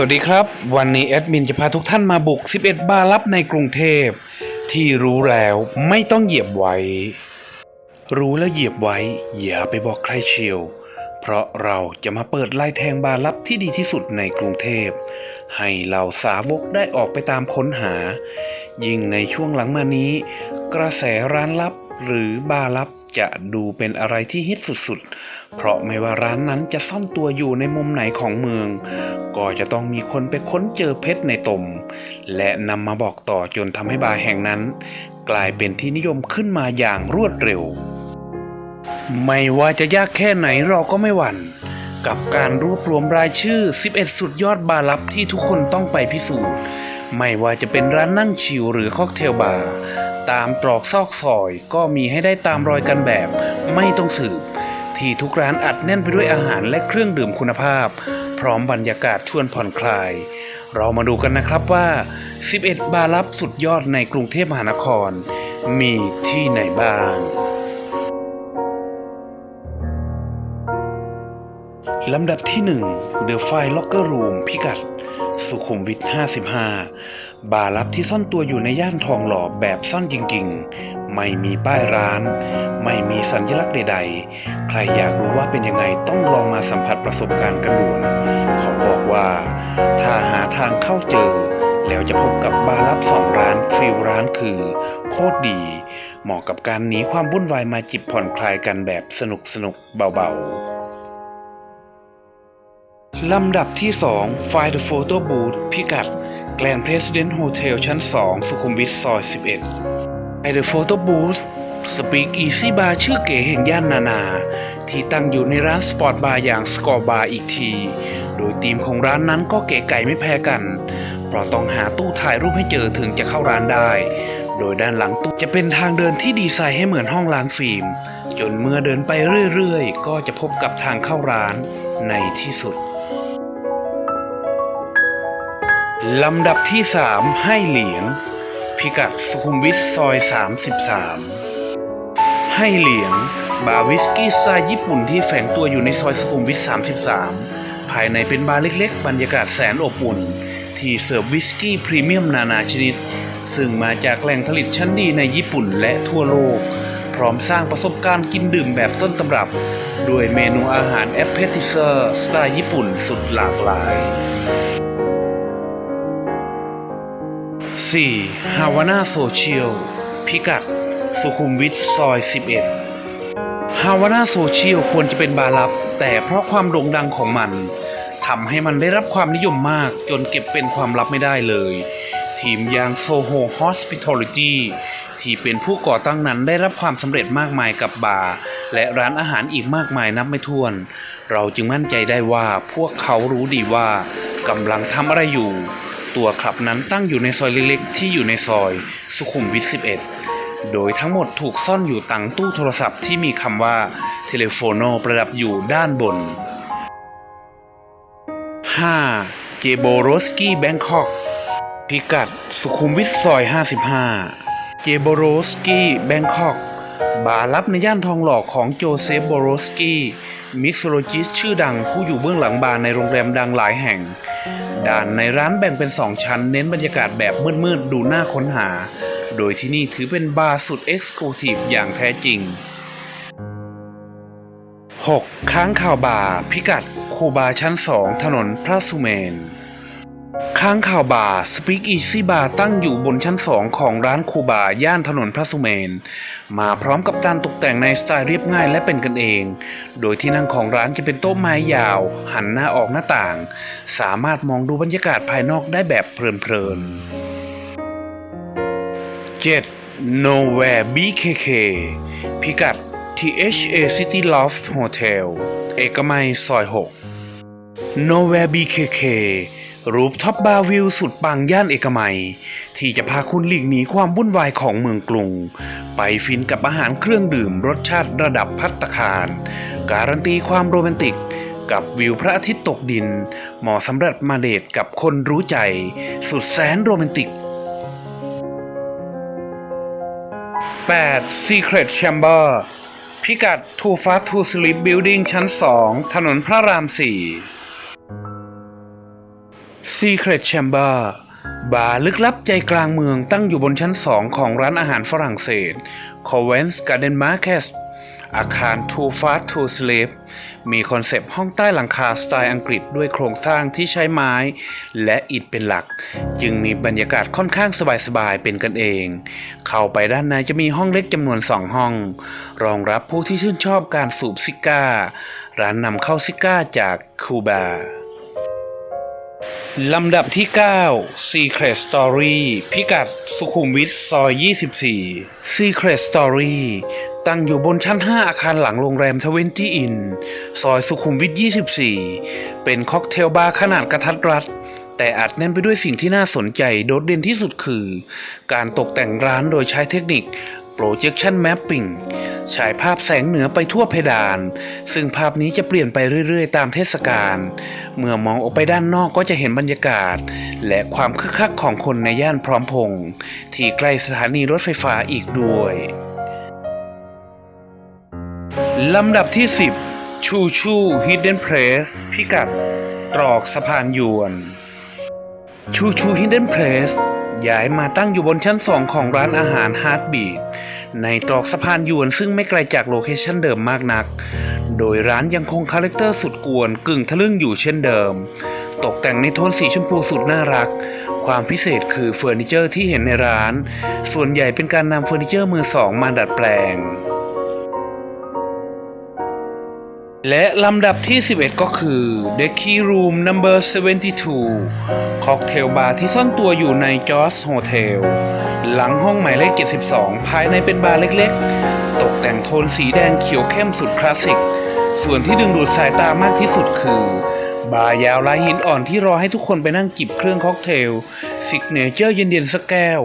วัสดีครับ วันนี้แอดมินจะพาทุกท่านมาบุก 11 บาร์ลับในกรุงเทพ ที่รู้แล้วไม่ต้องเหยียบไว้ รู้แล้วเหยียบไว้ อย่าไปบอกใครเชียว เพราะเราจะมาเปิดไล่แทงบาร์ลับที่ดีที่สุดในกรุงเทพ ให้เหล่าสาวกได้ออกไปตามค้นหา ยิ่งในช่วงหลังมานี้ กระแสร้านลับหรือบาร์ลับ จะดูเป็นอะไรที่ฮิตสุดๆ เพราะไม่ว่าร้านนั้นจะซ่อนตัวอยู่ในมุมไหนของเมือง ก็จะต้องมีคนไปค้นเจอเพชรในตม และนำมาบอกต่อจนทำให้บาร์แห่งนั้น กลายเป็นที่นิยมขึ้นมาอย่างรวดเร็ว ไม่ว่าจะยากแค่ไหนเราก็ไม่หวั่น กับการรวบรวมรายชื่อ 11 สุดยอดบาร์ลับที่ทุกคนต้องไปพิสูจน์ ไม่ว่าจะเป็นร้านนั่งชิลหรือค็อกเทลบาร์ ตามตรอกซอกซอย ก็มีให้ได้ตามรอยกันแบบ ไม่ต้องสืบ ที่ทุกร้านอัดแน่นไปด้วยอาหารและเครื่องดื่มคุณภาพ พร้อมบรรยากาศชวนผ่อนคลาย เรามาดูกันนะครับว่า 11 บาร์ลับสุดยอดในกรุงเทพมหานคร มีที่ไหนบ้างลำดับที่ 1 The File Locker Room พิกัด สุขุมวิท 55 บาร์ลับที่ซ่อนตัวอยู่ในย่านทองหล่อแบบซ่อนจริงๆ ไม่มีป้ายร้าน ไม่มีสัญลักษณ์ใดๆ ใครอยากรู้ว่าเป็นยังไงต้องลองมาสัมผัสประสบการณ์กันด่วน ขอบอกว่า ถ้าหาทางเข้าเจอ แล้วจะพบกับบาร์ลับสองร้านฟิลร้านคือ โคตรดี เหมาะกับการหนีความวุ่นวายมาจิบผ่อนคลายกันแบบสนุกสนุกเบาๆ ลำดับที่ 2 Find the Photo Booth พิกัด Grand President Hotel ชั้น 2 สุขุมวิทซอย 11 Find the Photo Booth Speak Easy Bar ชื่อเก๋แห่งย่านนานา ที่ตั้งอยู่ในร้านสปอร์ตบาร์อย่าง Score Bar อีกที โดยธีมของร้านนั้นก็เก๋ไก่ไม่แพ้กัน เพราะต้องหาตู้ถ่ายรูปให้เจอถึงจะเข้าร้านได้ โดยด้านหลังตู้จะเป็นทางเดินที่ดีไซน์ให้เหมือนห้องล้างฟิล์ม จนเมื่อเดินไปเรื่อยๆ ก็จะพบกับทางเข้าร้านในที่สุด ลำดับที่ 3 ให้เหลียง พิกัดสุขุมวิทซอย 33 ให้เหลียง บาร์วิสกี้สไตล์ญี่ปุ่นที่แฝงตัวอยู่ในซอยสุขุมวิท 33 ภายในเป็นบาร์เล็กๆ บรรยากาศแสนอบอุ่น ที่เสิร์ฟวิสกี้พรีเมียมนานาชนิด ซึ่งมาจากแหล่งผลิตชั้นดีในญี่ปุ่นและทั่วโลก พร้อมสร้างประสบการณ์กินดื่มแบบต้นตำรับ ด้วยเมนูอาหารแอปเปติเซอร์สไตล์ญี่ปุ่นสุดหลากหลาย 4. ฮาวาน่าโซเชียลพิกัดสุขุมวิทซอย 11 ฮาวาน่าโซเชียลควรจะเป็นบาร์ลับ แต่เพราะความโด่งดังของมันทำให้มันได้รับความนิยมมากจนเก็บเป็นความลับไม่ได้เลย ทีมอย่าง Soho Hospitality ที่เป็นผู้ก่อตั้งนั้นได้รับความสำเร็จมากมายกับบาร์และร้านอาหารอีกมากมายนับไม่ถ้วน เราจึงมั่นใจได้ว่าพวกเขารู้ดีว่ากำลังทำอะไรอยู่ ตัวคลับนั้นตั้งอยู่ในซอยเล็กๆ ที่อยู่ในซอยสุขุมวิท 11 โดยทั้งหมดถูกซ่อนอยู่ตังตู้โทรศัพท์ที่มีคำว่าเทเลโฟโนประดับอยู่ด้านบน 5. เจโบโรสกี้แบงคอกพิกัดสุขุมวิทซอย 55 เจโบโรสกี้แบงคอกบาร์ลับในย่านทองหล่อของโจเซฟโบโรสกี้มิกโซโลจิสชื่อดังผู้อยู่เบื้องหลังบาร์ในโรงแรมดังหลายแห่ง ด้านในร้านแบ่งเป็นสองชั้นเน้นบรรยากาศแบบมืดๆดูน่าค้นหา โดยที่นี่ถือเป็นบาร์สุดเอ็กซ์คลูซีฟอย่างแท้จริง 6. ค้างข่าวบาร์พิกัดคูบาชั้น 2 ถนนพระสุเมน ค้างข่าวบาร์สปีกอีซี่บาร์ตั้งอยู่บนชั้น 2 ของร้านคูบาย่านถนนพระสุเมน มาพร้อมกับการตกแต่งในสไตล์เรียบง่ายและเป็นกันเอง โดยที่นั่งของร้านจะเป็นโต๊ะไม้ยาว หันหน้าออกหน้าต่าง สามารถมองดูบรรยากาศภายนอกได้แบบเพลินๆ 7. Nowhere BKK พิกัด THA City Loft Hotel เอกมัยซอย 6 Nowhere BKK รูปท็อปบาร์วิวสุดปังย่านเอกมัย ที่จะพาคุณหลีกหนีความวุ่นวายของเมืองกรุง ไปฟินกับอาหารเครื่องดื่มรสชาติระดับพัตตาคาร การันตีความโรแมนติก กับวิวพระอาทิตย์ตกดิน เหมาะสำหรับมาเดทกับคนรู้ใจ สุดแสนโรแมนติก 8. Secret Chamber พิกัด Too Fast to Sleep Building ชั้น 2 ถนนพระราม 4 Secret Chamber บาร์ลึกลับใจกลางเมืองตั้งอยู่บนชั้นสองของร้านอาหารฝรั่งเศส c o v e n s Garden Market อาคาร Too Fast to Sleep มีคอนเซปต์ห้องใต้หลังคาสไตล์อังกฤษด้วยโครงสร้างที่ใช้ไม้ และอิฐเป็นหลัก จึงมีบรรยากาศค่อนข้างสบายๆเป็นกันเอง เข้าไปด้านในจะมีห้องเล็กจำนวนสองห้อง รองรับผู้ที่ชื่นชอบการสูบซิก้า ร้านนำเข้าซิก้าจากคูบา ลำดับที่ 9 Secret Story พิกัดสุขุมวิทซอย 24 Secret Story ตั้งอยู่บนชั้น 5 อาคารหลังโรงแรมทเวนตี้อินซอยสุขุมวิท 24 เป็นค็อกเทลบาร์ขนาดกระทัดรัด แต่อัดแน่นไปด้วยสิ่งที่น่าสนใจโดดเด่นที่สุดคือ การตกแต่งร้านโดยใช้เทคนิค projection mapping ฉายภาพแสงเหนือไปทั่วเพดาน ซึ่งภาพนี้จะเปลี่ยนไปเรื่อยๆ ตามเทศกาล เมื่อมองออกไปด้านนอกก็จะเห็นบรรยากาศ และความคึกคักของคนในย่านพร้อมพงษ์ที่ใกล้สถานีรถไฟฟ้าอีกด้วยลำดับที่ 10 ชูชู Hidden Place พิกัด ตรอกสะพานยวน ชูชูฮิดเด้นเพลสย้ายมาตั้งอยู่บนชั้นสองของร้านอาหารฮาร์ดบีด ในตรอกสะพานยวนซึ่งไม่ไกลจากโลเคชันเดิมมากนัก โดยร้านยังคงคาแรคเตอร์สุดกวนกึ่งทะลึ่งอยู่เช่นเดิม ตกแต่งในโทนสีชมพูสุดน่ารัก ความพิเศษคือเฟอร์นิเจอร์ที่เห็นในร้าน ส่วนใหญ่เป็นการนำเฟอร์นิเจอร์มือสองมาดัดแปลงและลำดับที่ 11 ก็คือ The Key Room Number 72ค็อกเทลบาร์ที่ซ่อนตัวอยู่ในจอร์ h โฮเทล หลังห้องหมายเลข 72 ภายในเป็นบาร์เล็กๆ ตกแต่งโทนสีแดงเขียวเข้มสุดคลาสสิก ส่วนที่ดึงดูดสายตามากที่สุดคือ บาร์ยาวลายหินอ่อนที่รอให้ทุกคนไปนั่งจิบเครื่องค็อกเทลซิกเนเจอร์เย็นๆสักแก้ว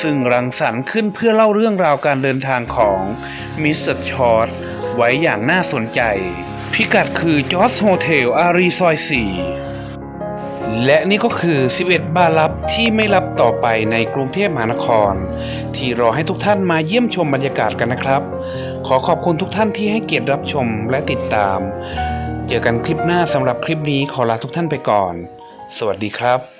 ซึ่งรังสรรค์ขึ้นเพื่อเล่าเรื่องราวการเดินทางของมิสเตอร์ชอร์ไว้อย่างน่าสนใจ พิกัดคือจอร์ h โฮเทลอารีซอย4 และนี่ก็คือ 11 บาร์ลับที่ไม่รับต่อไปในกรุงเทพมหานคร ที่รอให้ทุกท่านมาเยี่ยมชมบรรยากาศกันนะครับ ขอขอบคุณทุกท่านที่ให้เกียรติรับชมและติดตาม เจอกันคลิปหน้าสำหรับคลิปนี้ขอลาทุกท่านไปก่อน สวัสดีครับ